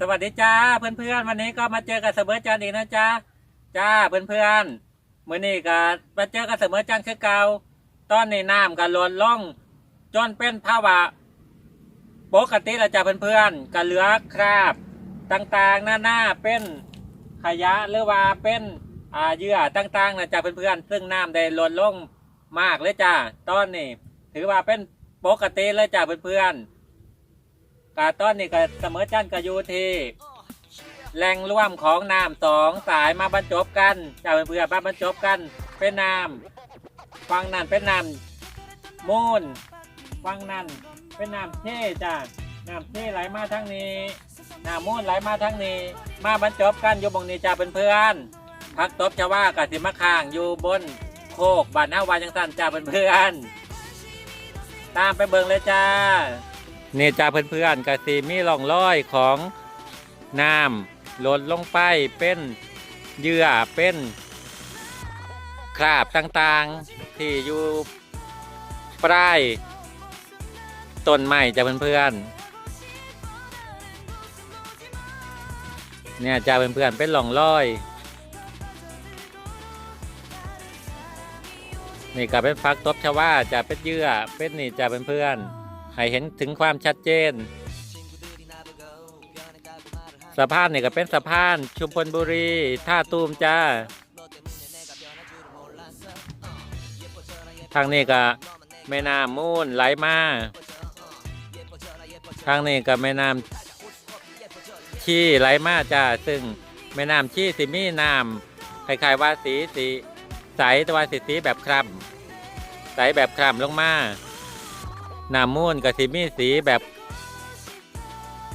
สวัสดีจ้าเพื่อนๆวันนี้ก็มาเจอกับเสมอจันทร์อีกนะจ้าจ้าเพื่อนๆมื้อนี้ก็มาเจอกับเสมอจันทร์คือเก่าตอนในน้ำก็ลดลงจนเป็นภาวะปกติแล้วจ้าเพื่อนๆก็เหลือคราบ ต่างๆหน้าหน้าเป็นขยะหรือว่าเป็นอ่าเยื่อต่างๆนะจ้าเพื่อนๆซึ่งน้ำได้ลดลงมากเลยจ้าตอนนี้ ถือว่าเป็นปกติเลยจ้าเพื่อนๆ กาต้นนี่ก็เสมอจันก็อยู่ที่แหล่งร่วมของน้ำสองสายมาบรรจบกันจากเพื่อนๆมาบรรจบกันเป็นน้ำฟังนั่นเป็นน้ำมูลฟังนั่นเป็นน้ำเท่จ้าน้ำเท่ไหลมาทั้งนี้น้ำมูลไหลมาทั้งนี้ มาบรรจบกันอยู่บงนี้จ้าเพื่อนๆพักตบชาวากับสิมะข้างอยู่บนโคกบ้านนาวาจังสันจ้าเพื่อนๆตามไปเบิ่งเลยจ้า เนี่จ้าเพื่อนๆกะสีมีร่องรอยของน้ำหล่นลงไปเป็นเหยื่อเป็นคราบต่างๆที่อยู่ปลายต้นไม้จ้าเพื่อนๆเนี่ยจ้าเพื่อนๆเป็นร่องรอยนี่ก็เป็นฟักตบชวาจะเป็นเหยื่อเป็นนี่จ้าเพื่อน ให้เห็นถึงความชัดเจน สะพานนี่ก็เป็นสะพาน ชุมพลบุรีท่าตูมจ้า ทางนี้ก็แม่น้ำมูลไหลมา ทางนี้ก็แม่น้ำชีไหลมาจ้า ซึ่งแม่น้ำชีสิมีน้ำคล้ายๆว่าสีสีใสแต่ว่าสีสีแบบคร่ำใสแบบคร่ำลงมา น้ำมูลกับสีมีสีแบบ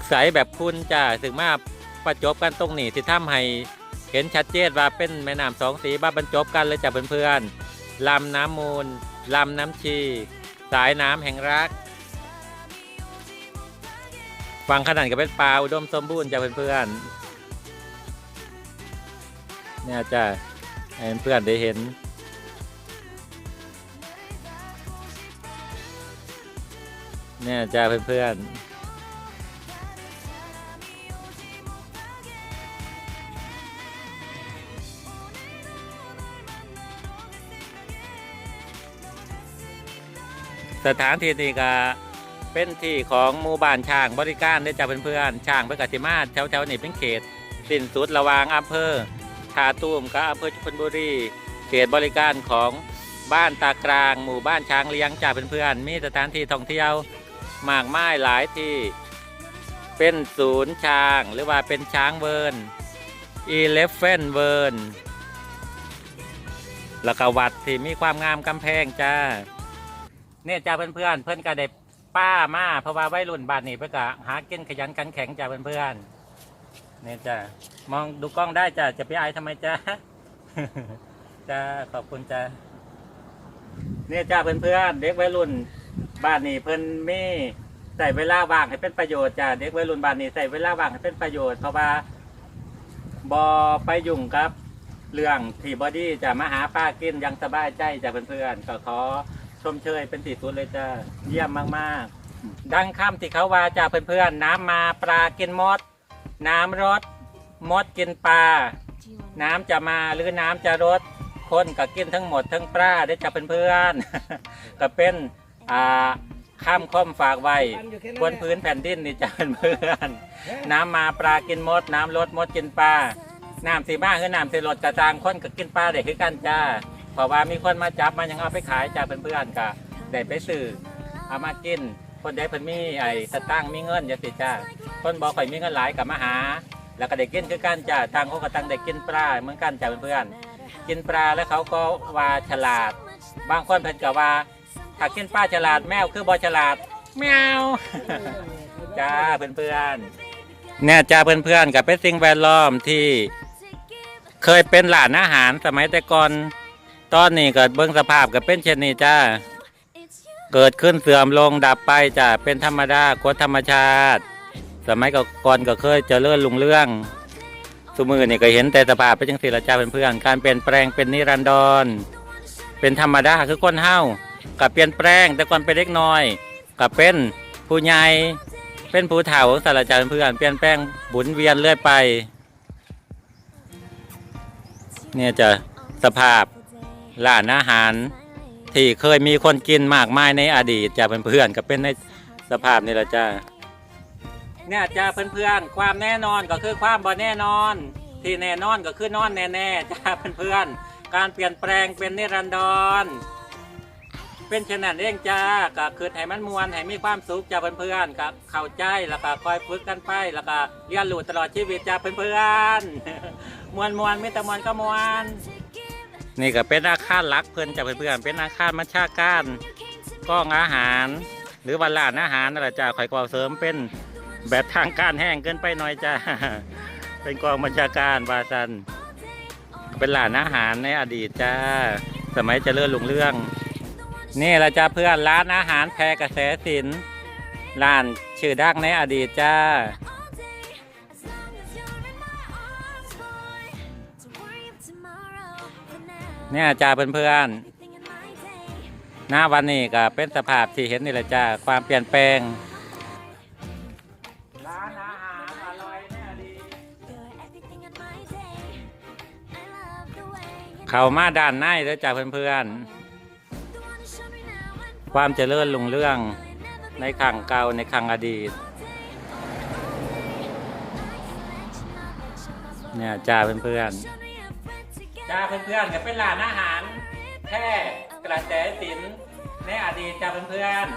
ใสแบบคุณจ้าถึงมาประจบกันตรงนี้ที่ทำให้เห็นชัดเจนว่าเป็นแม่น้ำสองสีมาบรรจบกันเลยจ้าเพื่อนๆลำน้ำมูลลำน้ำชี สายน้ำแห่งรักฟังขนาดก็เป็นปลาอุดมสมบูรณ์จ้าเพื่อนๆเนี่ยจ้าให้เพื่อนได้เห็น เนี่ยจ้าเพื่อนสถานที่นี้ก็เป็นที่ของหมู่บ้านช้างบริการได้จ้าเพื่อนๆช้างเพื่อกติมาแถวๆนี้เป็นเขต สิ้นสุดระวางอำเภอทาตูมกับอำเภอชุพลบุรีเขตบริการของบ้านตากลาง หมู่บ้านช้างเลี้ยงจ้าเพื่อนๆมีสถานที่ท่องเที่ยว มากมายหลายที่เป็นศูนย์ช้างหรือว่าเป็นช้างเวิร์นอีเลฟเฟนเวิร์นแล้วก็วัดที่มีความงามกำแพงจ้าเนี่ยจ้าเพื่อนๆเพื่อนก็ได้ป้ามาเพราะว่าวัยรุ่นบ้านนี้เพื่อนก็หากินขยันขันแข็งจ้าเพื่อนๆเนี่ยจ้ามองดูกล้องได้จ้าจะไปอายทำไมจ้าจ้าขอบคุณจ้าเนี่ยจ้าเพื่อนๆเด็กวัยรุ่น บ้านนี้เพิ่นมีใส่เวลาว่างให้เป็นประโยชน์จ้ะเด็กวัยรุ่นบ้านนี้ใส่เวลาว่างให้เป็นประโยชน์เพราะว่าบอไปยุ่งกับ เรื่องที่บอดี้จะมาหาป้ากินยังสบายใจจ้ะเพื่อนๆก็ขอชมเชยเป็นที่สุดเลยจ้ะเยี่ยมมากๆ ดังคำที่เขาว่าจ้ะเพื่อนๆน้ำมาปลากินมด น้ำรดมดกินปลาน้ำจะมาหรือน้ำจะรดคนก็กินทั้งหมดทั้งปลาได้จ้ะเพื่อนๆก็เป็น อ่าข้ามค่อมฝากไว้บนพื้นแผ่นดินนี่จ้ะเพื่อนน้ำมาปลากินมด น้ำลดมดกินปลาน้ำสีมาคือน้ำสีรดกระจางคนก็กินปลาได้คือกันจ้าเพราะว่ามีคนมาจับมันยังเอาไปขายจ้าเพื่อนๆก็ได้ไปซื้อเอามากิน คนใดเพิ่นมีไอ้สตั้งมีเงินอย่าติจ้าคนบอกข่อยมีเงินหลายกับมาหา แล้วก็ได้กินคือกันจ้าต่างคนก็ต่างได้กินปลาเหมือนกันจ้าเพื่อนๆกินปลาแล้วเขาก็ว่าฉลาด บางคนเพิ่นก็ว่า ถ้ากินปลาฉลาดแมวคือบอฉลาดแมวจ้าเพื่อนๆเนี่ยจ้าเพื่อนๆกับเป็นสิ่งแวดล้อมที่เคยเป็นหลานอาหารสมัยแต่ก่อนตอนนี้ก็เบิ้งสภาพก็เป็นเช่นนี้จ้าเกิดขึ้นเสื่อมลงดับไปจ้าเป็นธรรมดากฎธรรมชาติ สมัยก่อนก็เคยเจริญลุงเรื่องสมือนี่ก็เห็นแต่สภาพเป็นจังสิละจ้าเพื่อนๆการเปลี่ยนแปลงเป็นนิรันดรเป็นธรรมดาคือคนเฮา กับเปลี่ยนแปลง แต่ก่อนเป็นเล็กน้อยกับเป็นผู้ใหญ่เป็นผู้เฒ่าสารจารเพื่อนเปลี่ยนแปลงบุนเวียนเรื่อยไป เนี่ยจะสภาพร้านอาหาร ที่เคยมีคนกินมากมายในอดีตจ้าเพื่อนๆก็เป็นในสภาพนี่แหละจ้าเนี่ยจ้าเพื่อนๆความแน่นอนก็คือความบ่แน่นอน ที่แน่นอนก็คือนอนแน่ๆจ้าเพื่อนๆการเปลี่ยนแปลงเป็นนิรันดร เป็นเช่นนั้นเองจ้าก็คือให้มันมวนให้มีความสุขจ้าเพื่อนๆก็เข้าใจแล้วก็คอยฝึกกันไปแล้วก็เรียนรู้ตลอดชีวิตจ้าเพื่อนๆมวนมวนๆมีแต่มวนก็มวนนี่ก็เป็นอาคารลักเพื่อนจ้าเพื่อนๆเป็นอาคารมัชชาการกล้องอาหาร หรือว่าร้านอาหารนั่นแหละจ้าคอยกวาเสริมเป็นแบบทางการแห้งเกินไปหน่อยจ้าเป็นกองบัญชาการวาซัน เป็นร้านอาหารในอดีตจ้า สมัยเจริญรุ่งเรื่อง นี่แหละจ้าเพื่อนร้านอาหารแพรกระแสสินร้านชื่อดังในอดีตจ้า เนี่ยจ้าเพื่อนๆหน้าวันนี้ก็เป็นสภาพที่เห็นนี่แหละจ้าความเปลี่ยนแปลงร้านอาหารอร่อยในอดีเข้ามาด้านในแล้วจ้าเพื่อนๆ ความเจริญรุ่งเรื่องในขังเก่าในขังอดีตเนี่ยจ้าเพื่อนๆจ้าเพื่อนๆก็เป็นร้านอาหารแค่กระแสสินในอดีตจ้าเพื่อน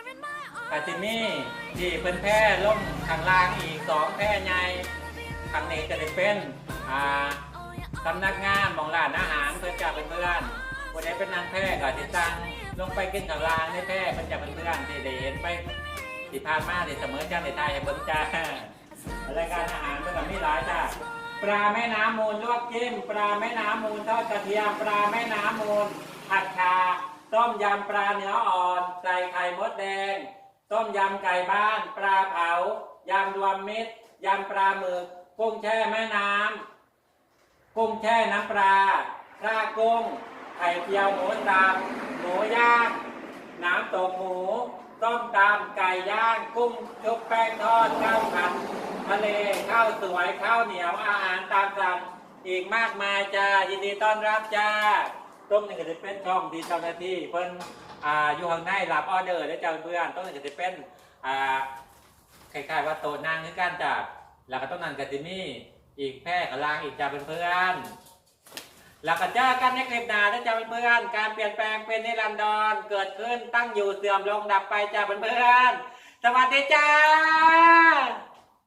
ๆกาซิมี่ที่เป็นแพร่ล่มข้างล่างอีกสองแพร่ใหญ่ข้างนี้จะได้เป็นอ่าสำนักงานของร้านอาหารเพื่อนจ้าเพื่อนๆ วันนี้เป็นนางแพร่ก็ที่ตังลงไปกินข้างล่างในแพร่เพื่อนจ้าเพื่อนที่ได้เห็นไปที่ผ่านมาที่เสมอจ้าในไทยเบิ่งจ้ารายการอาหารเป็นแบบนี้หลายจ้าปลาแม่น้ำมูลลวกจิ้มปลาแม่น้ำมูลทอดกระเทียมปลาแม่น้ำมูลผัดชาต้มยำปลาเนื้ออ่อนใส่ไข่มดแดง ต้มยำไก่บ้าน ปลาเผายำรวมมิตรยำปลาหมึกกุ้งแช่แม่น้ำกุ้งแช่น้ำปลาปลากุ้ง ไข่เจียวหมูสับหมูย่าง น้ำตกหมูต้มตำไก่ย่าง กุ้งชุบแป้งทอดข้าวผัดทะเลข้าวสวยข้าวเหนียวอาหารตามสั่งอีกมากมายจ้ายินดีต้อนรับจ้าต้มหนึ่งก็จะเป็นช่องที่เจ้าหน้าที่เพิ่นอ่าอยู่ข้างในรับออเดอร์และเจ้าเพื่อนต้มหนึ่งก็จะเป็นอ่าคล้ายๆว่าโตนั่งคือกันจ้าแล้วก็ต้นนั้นก็จะมีอีกแพร่กำลังอีกจ้าเพื่อนๆ แล้วก็เจอกันในคลิปหน้าจะเป็นเพื่อนการเปลี่ยนแปลงเป็นนิรันดรเกิดขึ้นตั้งอยู่เสื่อมลงดับไปจ้าเพื่อนๆสวัสดีจ้า